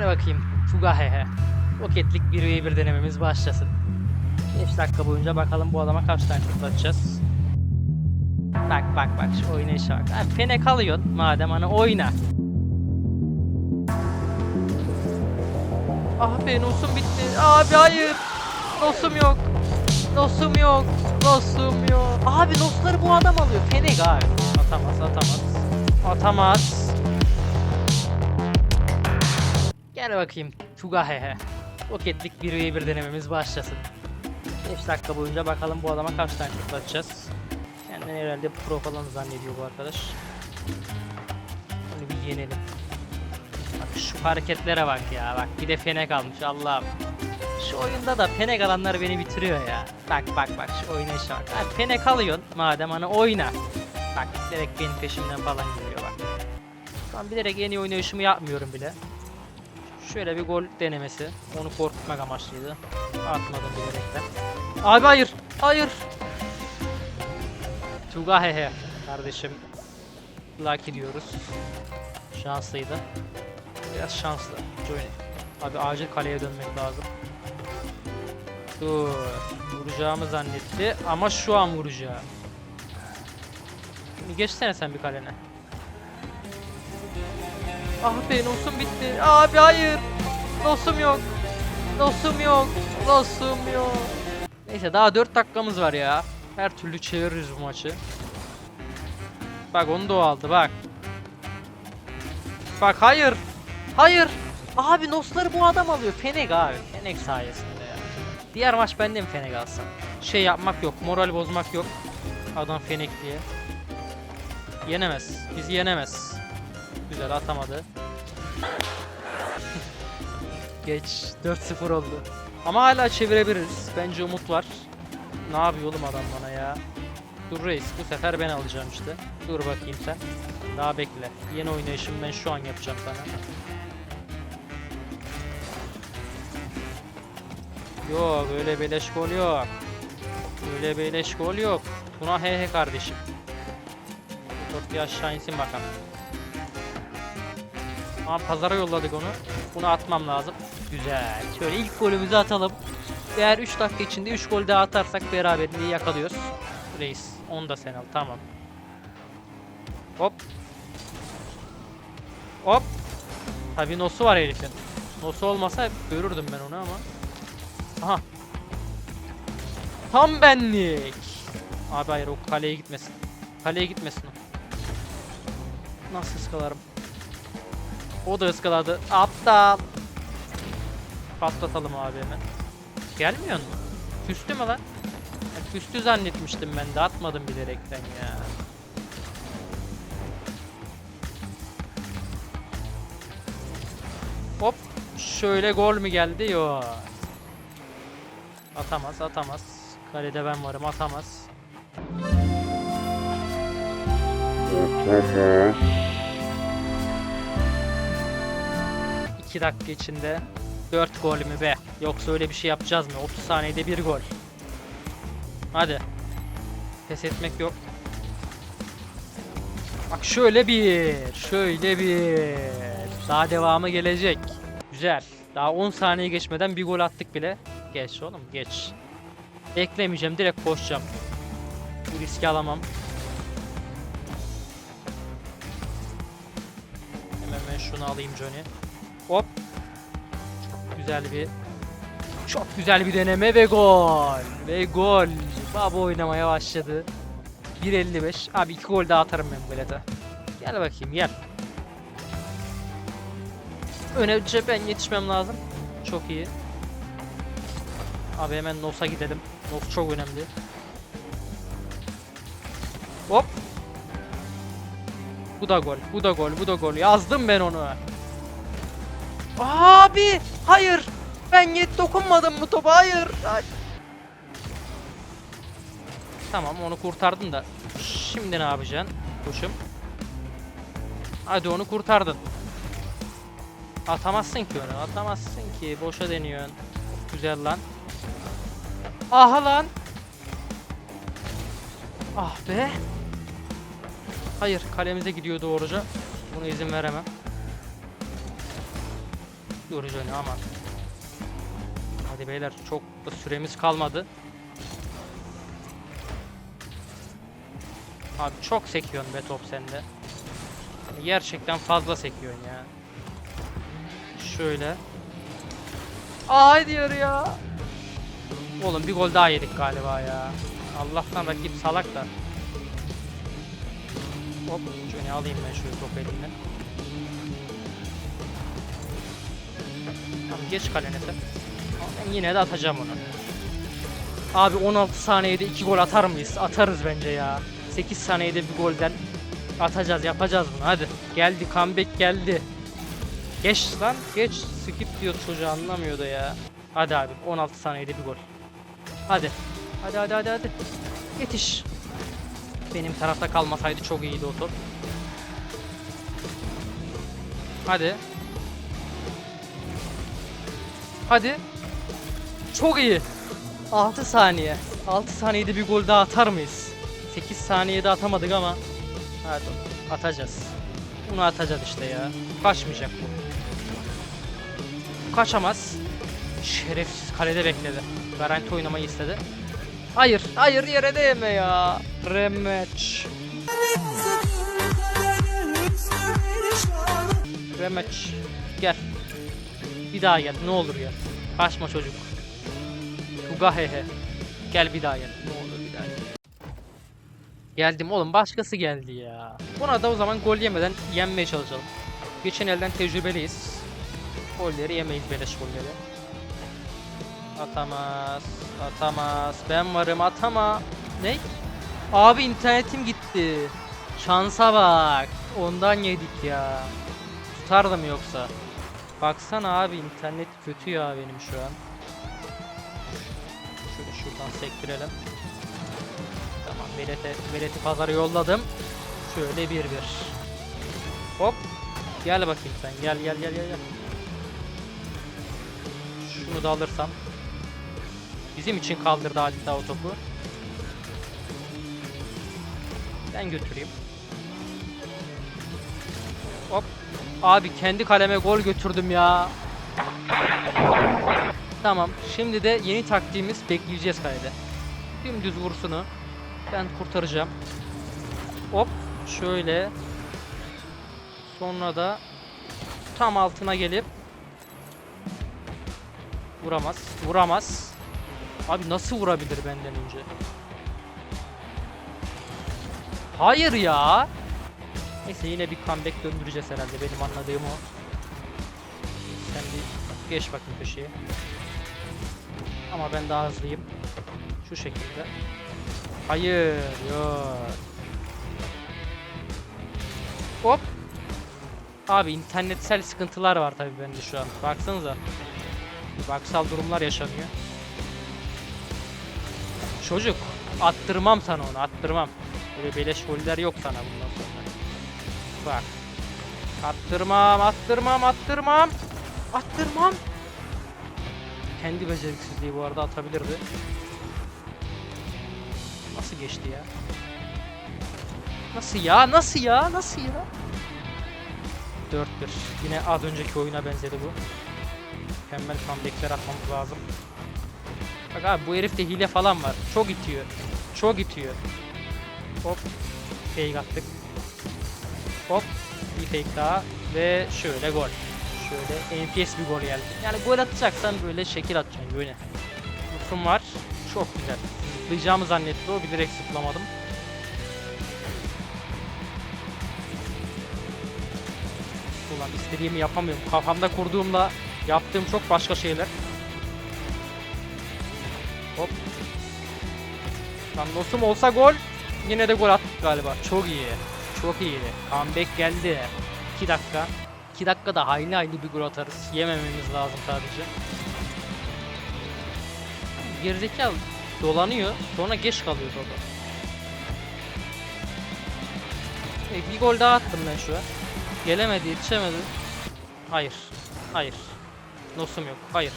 Gel bakayım. Fuga hehe. Roketlik 1v1 denememiz başlasın. 5 dakika boyunca bakalım bu adama kaç tane şut atacağız. Bak bak bak şu oynayışa bak. Ha, fene kalıyorsun madem hani oyna. Ah be nosum bitti. Abi hayır. Nosum yok. Nosum yok. Nosum yok. Abi nosları bu adam alıyor. Fenek abi. Atamaz atamaz. Atamaz. Gel bakayım. Fuga hehe. Roketlik 1v1 denememiz başlasın. 5 dakika boyunca bakalım bu adama kaç tane atacağız. Kendini herhalde pro falan zannediyor bu arkadaş. Bunu bir yenelim. Bak şu hareketlere bak ya. Bak bir de fenek almış Allah'ım. Şu oyunda da fenek alanlar beni bitiriyor ya. Bak bak bak şu oynayışa bak. Ha, fenek alıyorsun madem hani oyna. Bak direkt benim peşimden falan geliyor bak. Şu an bilerek en iyi oynayışımı yapmıyorum bile. Şöyle bir gol denemesi. Onu korkutmak amaçlıydı. Atmadım bilerekten. Abi hayır. Hayır. Tuga hehe. Kardeşim. Lucky diyoruz. Şanslıydı. Biraz şanslı. Johnny. Abi acil kaleye dönmek lazım. Dur. Vuracağımı zannetti ama şu an vuracağım. Şimdi geçsene sen bir kalene. Ah be nosum bitti. Abi hayır. Nosum yok. Nosum yok. Nosum yok. Neyse daha 4 dakikamız var ya. Her türlü çeviririz bu maçı. Bak onu da o aldı bak. Bak hayır. Hayır. Abi nosları bu adam alıyor. Fenek abi. Fenek sayesinde ya. Diğer maç bende mi Fenek alsam? Şey yapmak yok. Moral bozmak yok. Adam Fenek diye. Yenemez. Bizi yenemez. Güzel atamadı. Geç. 4-0 oldu. Ama hala çevirebiliriz. Bence umut var. Ne yapıyor oğlum adam bana ya? Dur reis bu sefer ben alacağım işte. Dur bakayım sen. Daha bekle. Yeni oynayışımı ben şu an yapacağım sana. Yok öyle beleş gol yok. Öyle beleş gol yok. Buna he he kardeşim. Dört aşağı insin bakalım. Ama pazara yolladık onu. Bunu atmam lazım. Güzel. Şöyle ilk golümüzü atalım. Eğer 3 dakika içinde 3 gol daha atarsak beraberliği yakalıyoruz. Reis. Onu da sen al. Tamam. Hop. Hop. Tabii nosu var herifin. Nosu olmasa görürdüm ben onu ama. Aha. Tam benlik. Abi hayır o kaleye gitmesin. Kaleye gitmesin o. Nasıl ıskalarım? O da ıskaladı. Aptal. Patlatalım abi hemen. Gelmiyor mu? Küstü mü lan? Ya küstü zannetmiştim ben de atmadım bilerekten ya. Hop. Şöyle gol mü geldi? Yo. Atamaz, atamaz. Kalede ben varım, atamaz. Atamaz. 2 dakika içinde 4 gol mü be? Yoksa öyle bir şey yapacağız mı? 30 saniyede bir gol. Hadi. Pes etmek yok. Bak şöyle bir, şöyle bir. Daha devamı gelecek. Güzel. Daha 10 saniye geçmeden bir gol attık bile. Geç oğlum, geç. Beklemeyeceğim, direkt koşacağım. Bu riski alamam. Hemen ben şunu alayım Johnny. Hop. Çok güzel bir çok güzel bir deneme ve gol. Ve gol. Baba oynamaya başladı. 1.55. Abi iki gol daha atarım ben bu bilete. Gel bakayım gel. Önce ben yetişmem lazım. Çok iyi. Abi hemen Nos'a gidelim. Nos çok önemli. Hop. Bu da gol. Bu da gol. Bu da gol. Yazdım ben onu. Abi hayır. Ben yet dokunmadım mı topa? Hayır. Ay. Tamam onu kurtardın da. Şimdi ne yapacaksın? Koşum. Hadi onu kurtardın. Atamazsın ki onu. Atamazsın ki. Boşa deniyorsun. Güzel lan. Aha lan. Ah be. Hayır kalemize gidiyor doğruca. Buna izin veremem. Dur Johnny aman. Hadi beyler çok da süremiz kalmadı. Abi çok sekiyorsun be top sende. Gerçekten fazla sekiyorsun ya. Şöyle. Ay diyor ya. Oğlum bir gol daha yedik galiba ya. Allah'tan rakip salak da. Hop şöyle alayım ben şöyle topu elimden. Tamam geç kalene sen. Ben yine de atacağım onu. Abi 16 saniyede 2 gol atar mıyız? Atarız bence ya. 8 saniyede bir golden atacağız, yapacağız bunu. Hadi. Geldi, comeback geldi. Geç lan, geç. Skip diyor çocuğu anlamıyor da ya. Hadi abi, 16 saniyede bir gol. Hadi. Hadi hadi hadi hadi. Yetiş. Benim tarafta kalmasaydı çok iyiydi o top. Hadi. Hadi. Çok iyi. 6 saniye. 6 saniyede bir gol daha atar mıyız? 8 saniyede atamadık ama. Hadi atacağız. Bunu atacağız işte ya. Kaçmayacak bu. Kaçamaz. Şerefsiz kalede bekledi. Garanti oynamayı istedi. Hayır, hayır yere değme ya. Rematch. Rematch. Gel. Bir daha gel. Ne olur gel. Kaçma çocuk. Tugahehe. Gel bir daha gel. Ne olur bir daha gel. Geldim oğlum başkası geldi ya. Buna da o zaman gol yemeden yenmeye çalışalım. Geçen elden tecrübeliyiz. Golleri yemeyiz beleş golleri. Atamaz. Atamaz. Ben varım atama. Ne? Abi internetim gitti. Şansa bak. Ondan yedik ya. Tutardım yoksa. Baksana abi internet kötü ya benim şu an. Şöyle şuradan sektirelim. Tamam Velet'e, Velet'i pazara yolladım. Şöyle bir bir. Hop. Gel bakayım sen. Gel gel gel gel. gel. Şunu da alırsam. Bizim için kaldırdı adeta o topu. Ben götüreyim. Abi kendi kaleme gol götürdüm ya. Tamam. Şimdi de yeni taktiğimiz bekleyeceğiz kalede. Dümdüz vursunu. Ben kurtaracağım. Hop. Şöyle. Sonra da tam altına gelip vuramaz. Vuramaz. Abi nasıl vurabilir benden önce? Hayır ya. Neyse yine bir comeback döndüreceğiz herhalde benim anladığım o. Sen bir geç bakayım köşeye. Ama ben daha hızlıyım. Şu şekilde. Hayır, yok. Hop. Abi internetsel sıkıntılar var tabii bende şu an. Baksanıza. Baksal durumlar yaşanıyor. Çocuk, attırmam sana onu, attırmam. Böyle beleş goller yok sana bundan sonra. Bak. Attırmam, attırmam, attırmam. Attırmam. Kendi beceriksizliği bu arada atabilirdi. Nasıl geçti ya? Nasıl ya? Nasıl ya? Nasıl ya? 4-1. Yine az önceki oyuna benzedi bu. Mükemmel comebackler atmamız lazım. Bak abi bu herifte hile falan var. Çok itiyor. Çok itiyor. Hop. Fake attık. Hop. Bir fake daha. Ve şöyle gol. Şöyle enfes bir gol geldi. Yani gol atacaksan böyle şekil atacaksın böyle. Lütfum var. Çok güzel. Zıplayacağımı zannetti o. Bilerek zıplamadım. Ulan istediğimi yapamıyorum. Kafamda kurduğumla yaptığım çok başka şeyler. Hop. Lan dostum olsa gol. Yine de gol attık galiba. Çok iyi. Çok iyi. Comeback geldi. 2 dakika. 2 dakikada hayli hayli bir gol atarız. Yemememiz lazım sadece. Gerizekalı dolanıyor. Sonra geç kalıyor topu. E, bir gol daha attım ben şu an. Gelemedi, yetişemedi. Hayır. Hayır. Nosum yok. Hayır.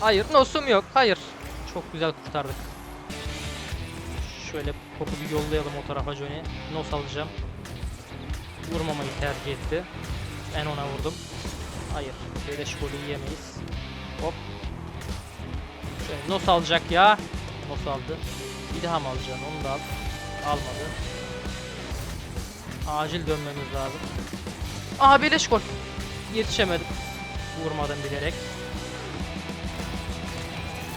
Hayır, nosum yok. Hayır. Çok güzel kurtardık. Şöyle topu bir yollayalım o tarafa Johnny. Nos alacağım. Vurmamayı tercih etti. Ben ona vurdum. Hayır. Beleş golü yiyemeyiz. Hop. Şöyle nos alacak ya. Nos aldı. Bir daha mı alacaksın? Onu da al. Almadı. Acil dönmemiz lazım. Aha beleş gol. Yetişemedim. Vurmadım bilerek.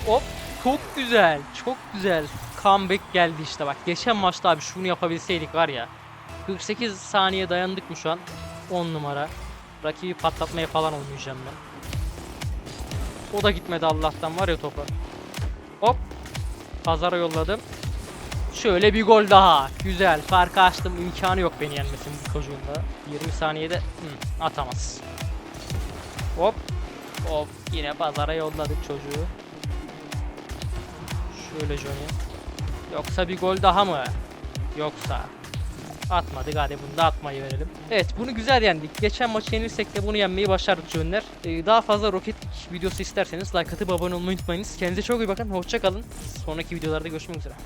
Hop. Çok güzel. Çok güzel. Comeback geldi işte bak. Geçen maçta abi şunu yapabilseydik var ya. 48 saniye dayandık mı şu an? 10 numara. Rakibi patlatmaya falan oynayacağım ben. O da gitmedi Allah'tan var ya topa. Hop. Pazara yolladım. Şöyle bir gol daha. Güzel. Farkı açtım. İmkanı yok beni yenmesinin bu çocuğun da. 20 saniyede hı, atamaz. Hop. Hop. Yine pazara yolladık çocuğu. Şöyle Johnny. Yoksa bir gol daha mı? Yoksa. Atmadık hadi bunu da atmayı verelim. Evet bunu güzel yendik. Geçen maç yenilsek de bunu yenmeyi başardık Jönler. Ee, daha fazla League videosu isterseniz like atıp abone olmayı unutmayınız. Kendinize çok iyi bakın. Hoşça kalın. Sonraki videolarda görüşmek üzere.